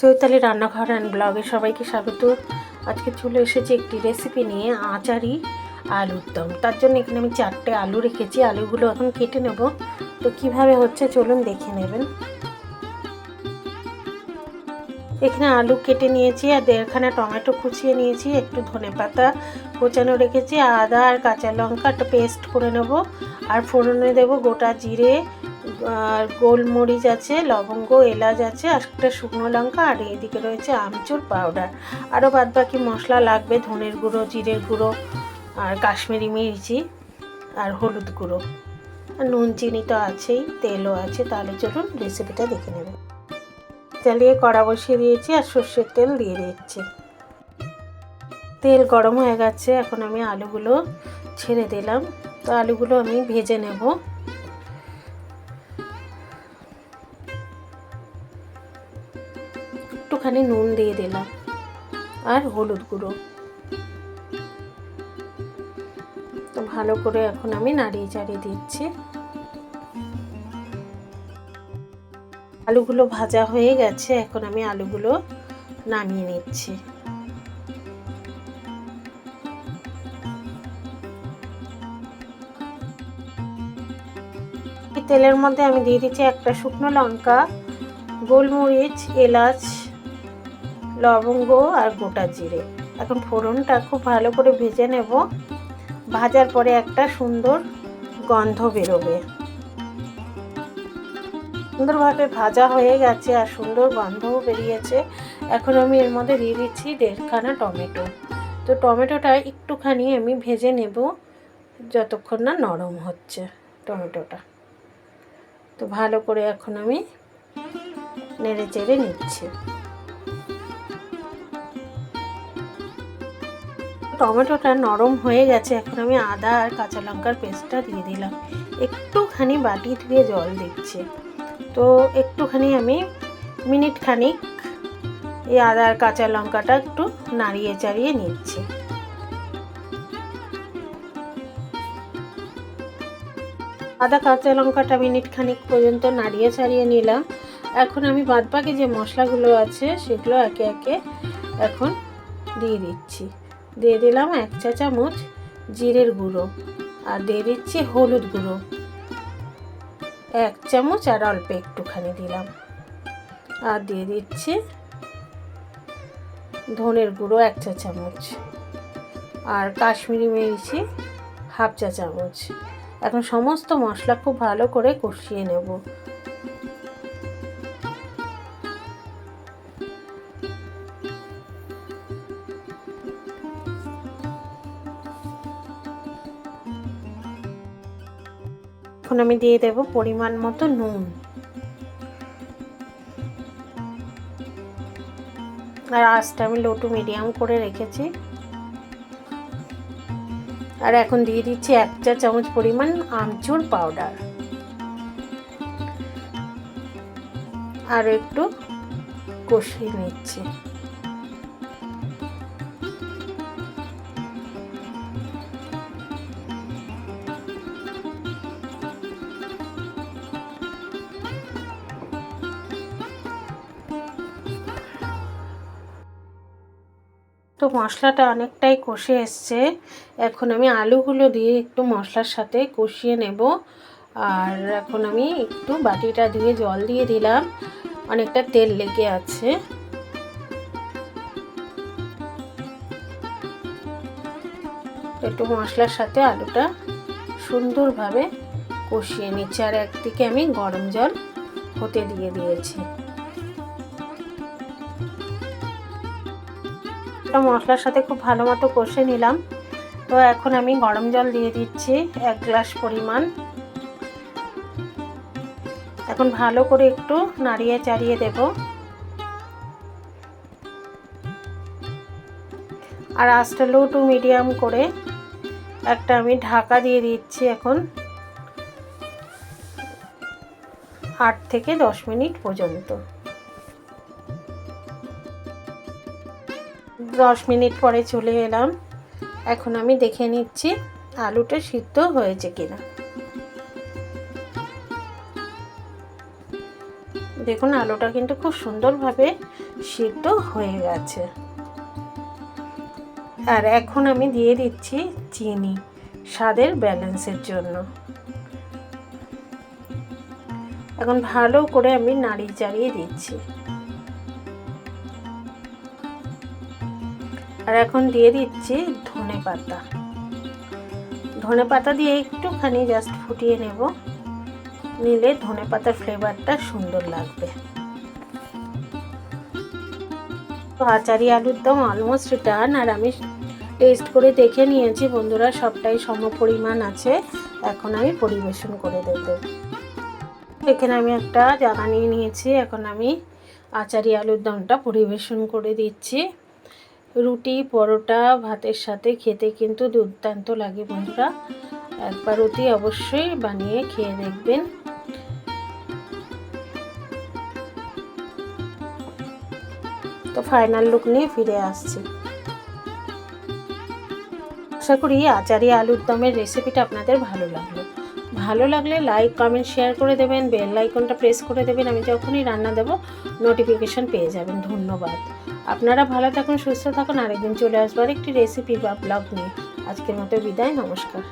চৈতালি রান্নাঘর অ্যান্ড ব্লগে সবাইকে স্বাগত। আজকে চলে এসেছি একটি রেসিপি নিয়ে, আচারি আলুর দম তার জন্য এখানে আমি চারটে আলু রেখেছি। আলুগুলো এখন কেটে নেব। তো কীভাবে হচ্ছে চলুন দেখে নেবেন। এখানে আলু কেটে নিয়েছি আর দেড়খানা টমেটো কুচিয়ে নিয়েছি, একটু ধনে পাতা কোচানো রেখেছি, আদা আর কাঁচা লঙ্কা, একটা পেস্ট করে নেব। আর ফোড়নে দেব গোটা জিরে গোলমরিচ আছে, লবঙ্গ, এলাচ আছে, আর একটা শুকনো লঙ্কা, আর এদিকে রয়েছে আমচুর পাউডার। আরও বাদ বাকি মশলা লাগবে, ধনের গুঁড়ো, জিরের গুঁড়ো, আর কাশ্মীরি মির্চি, আর হলুদ গুঁড়ো। আর নুন, চিনি তো আছেই, তেলও আছে, তাহলে চলুন রেসিপিটা দেখে নেব। চালিয়ে কড়া বসিয়ে দিয়েছি, আর সর্ষের তেল দিয়ে দিচ্ছি। তেল গরম হয়ে গেছে, এখন আমি আলুগুলো ছেড়ে দিলাম। তো আলুগুলো আমি ভেজে নেব। একটুখানি নুন দিয়ে দিলাম আর হলুদ গুঁড়ো। তো ভালো করে এখন আমি নাড়িয়ে চাড়িয়ে দিচ্ছি। আলুগুলো ভাজা হয়ে গেছে, এখন আমি আলুগুলো নামিয়ে নিচ্ছি। তেলের মধ্যে আমি দিয়ে দিচ্ছি একটা শুকনো লঙ্কা, গোলমরিচ, এলাচ লবঙ্গ আর গোটা জিরে। এখন ফোড়নটা খুব ভালো করে ভেজে নেব। ভাজার পরে একটা সুন্দর গন্ধ বেরোবে। সুন্দরভাবে ভাজা হয়ে গেছে আর সুন্দর গন্ধও বেরিয়েছে। এখন আমি এর মধ্যে দিয়ে দিচ্ছি দেড়খানা টমেটো। তো টমেটোটা একটুখানি আমি ভেজে নেব যতক্ষণ না নরম হচ্ছে টমেটোটা। তো ভালো করে এখন আমি নেড়ে চেড়ে নিচ্ছি। টমেটোটা নরম হয়ে গেছে, এখন আমি আদা আর কাঁচা লঙ্কার পেস্টটা দিয়ে দিলাম। একটুখানি বাটি ধুয়ে জল দিচ্ছে। তো একটুখানি আমি মিনিট খানিক এই আদা আর কাঁচা লঙ্কাটা একটু নাড়িয়ে চাড়িয়ে নিচ্ছি। আদা কাঁচা লঙ্কাটা মিনিট খানিক পর্যন্ত নাড়িয়ে ছাড়িয়ে নিলাম। এখন আমি বাদবাকি যে মশলাগুলো আছে, সেগুলো একে একে এখন দিয়ে দিচ্ছি। দিয়ে দিলাম এক চা চামচ জিরের গুঁড়ো আর দিয়ে দিচ্ছি হলুদ গুঁড়ো। এক চামচ আর অল্প একটুখানি দিলাম। আর দিয়ে দিচ্ছি ধনের গুঁড়ো এক চা চামচ আর কাশ্মীরি মির্চি হাফ চা চামচ। এখন সমস্ত মশলা খুব ভালো করে কষিয়ে নেব। এখন আমি দিয়ে দেব পরিমাণ মতো নুন। আর আঁচটা আমি লো টু মিডিয়াম করে রেখেছি। আর এখন দিয়ে দিচ্ছি এক চা চামচ পরিমাণ আমচুর পাউডার আর একটু কষিয়ে নিচ্ছি। মশলাটা অনেকটাই কষে এসছে। এখন আমি আলুগুলো দিয়ে একটু মশলার সাথে কষিয়ে নেব। আর এখন আমি একটু বাটিটা ধুয়ে জল দিয়ে দিলাম। অনেকটা তেল লেগে আছে। একটু মশলার সাথে আলুটা সুন্দরভাবে কষিয়ে নিচ্ছি। আর একদিকে আমি গরম জল হতে দিয়ে দিয়েছি। মশলার সাথে খুব ভালো মতো কষে নিলাম। তো এখন আমি গরম জল দিয়ে দিচ্ছি এক গ্লাস পরিমাণ। এখন ভালো করে একটু নাড়িয়ে চাড়িয়ে দেব। আর আস্তে লো টু মিডিয়াম করে একটা আমি ঢাকা দিয়ে দিচ্ছি এখন আট থেকে দশ মিনিট পর্যন্ত। দশ মিনিট পরে চলে এলাম। এখন আমি দেখে নিচ্ছি আলুটা সিদ্ধ হয়েছে কিনা। দেখুন, আলুটা কিন্তু খুব সুন্দরভাবে সিদ্ধ হয়ে গেছে। আর এখন আমি দিয়ে দিচ্ছি চিনি স্বাদের ব্যালেন্সের জন্য। এখন ভালো করে আমি নাড়ি চাড়িয়ে দিচ্ছি। আর এখন দিয়ে দিচ্ছি ধনে পাতা। ধনে পাতা দিয়ে একটুখানি জাস্ট ফুটিয়ে নেব। নিলে ধনে পাতার ফ্লেভারটা সুন্দর লাগবে। তো আচারি আলুর দম অলমোস্ট ডান আর আমি টেস্ট করে দেখে নিয়েছি বন্ধুরা, সবটাই সম পরিমাণ আছে। এখন আমি পরিবেশন করে দেব। এখানে আমি একটা জায়গা নিয়ে নিয়েছি, এখন আমি আচারি আলুর দমটা পরিবেশন করে দিচ্ছি। রুটি, পরোটা, ভাতের সাথে খেতে কিন্তু দুর্দান্ত লাগে বন্ধুরা। একবার অতি অবশ্যই বানিয়ে খেয়ে দেখবেন। তো ফাইনাল লুক নিয়ে ফিরে আসছি। আশা করি আচারি আলুর দমের রেসিপিটা আপনাদের ভালো লাগল। ভালো লাগলে লাইক কমেন্ট শেয়ার করে দেবেন বেল আইকনটা প্রেস করে দেবেন, আমি যখনই রান্না দেবো নোটিফিকেশান পেয়ে যাবেন। ধন্যবাদ। আপনারা ভালো থাকুন, সুস্থ থাকুন। আরেকদিন চলে আসবার একটি রেসিপি বা ব্লগ নিয়ে। আজকের মতো বিদায়, নমস্কার।